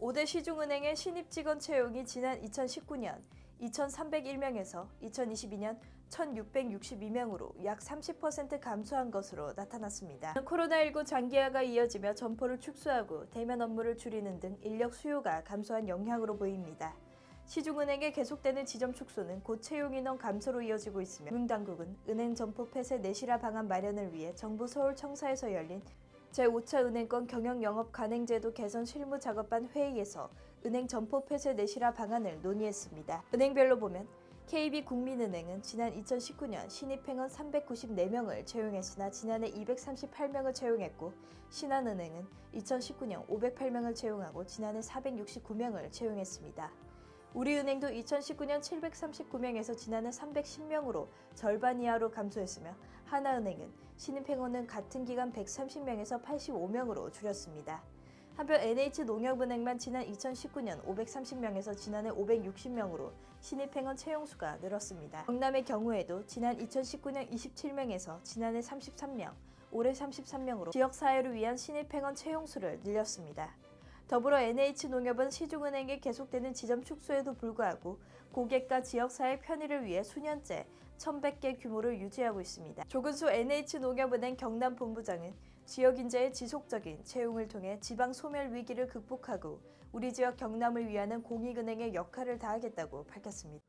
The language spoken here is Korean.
5대 시중은행의 신입 직원 채용이 지난 2019년 2,301명에서 2022년 1,662명으로 약 30% 감소한 것으로 나타났습니다. 코로나19 장기화가 이어지며 점포를 축소하고 대면 업무를 줄이는 등 인력 수요가 감소한 영향으로 보입니다. 시중은행의 계속되는 지점 축소는 곧 채용 인원 감소로 이어지고 있으며 금당국은 은행 점포 폐쇄 내실화 방안 마련을 위해 정부 서울청사에서 열린 제5차 은행권 경영 영업 가능제도 개선 실무 작업반 회의에서 은행 점포 폐쇄 내실화 방안을 논의했습니다. 은행별로 보면 KB 국민은행은 지난 2019년 신입 행원 394명을 채용했으나 지난해 238명을 채용했고 신한은행은 2019년 508명을 채용하고 지난해 469명을 채용했습니다. 우리은행도 2019년 739명에서 지난해 310명으로 절반 이하로 감소했으며 하나은행은 신입행원은 같은 기간 130명에서 85명으로 줄였습니다. 한편 NH농협은행만 지난 2019년 530명에서 지난해 560명으로 신입행원 채용수가 늘었습니다. 경남의 경우에도 지난 2019년 27명에서 지난해 33명, 올해 33명으로 지역사회를 위한 신입행원 채용수를 늘렸습니다. 더불어 NH농협은 시중은행의 계속되는 지점 축소에도 불구하고 고객과 지역사회 편의를 위해 수년째 1,100개 규모를 유지하고 있습니다. 조근수 NH농협은행 경남 본부장은 지역 인재의 지속적인 채용을 통해 지방 소멸 위기를 극복하고 우리 지역 경남을 위하는 공익은행의 역할을 다하겠다고 밝혔습니다.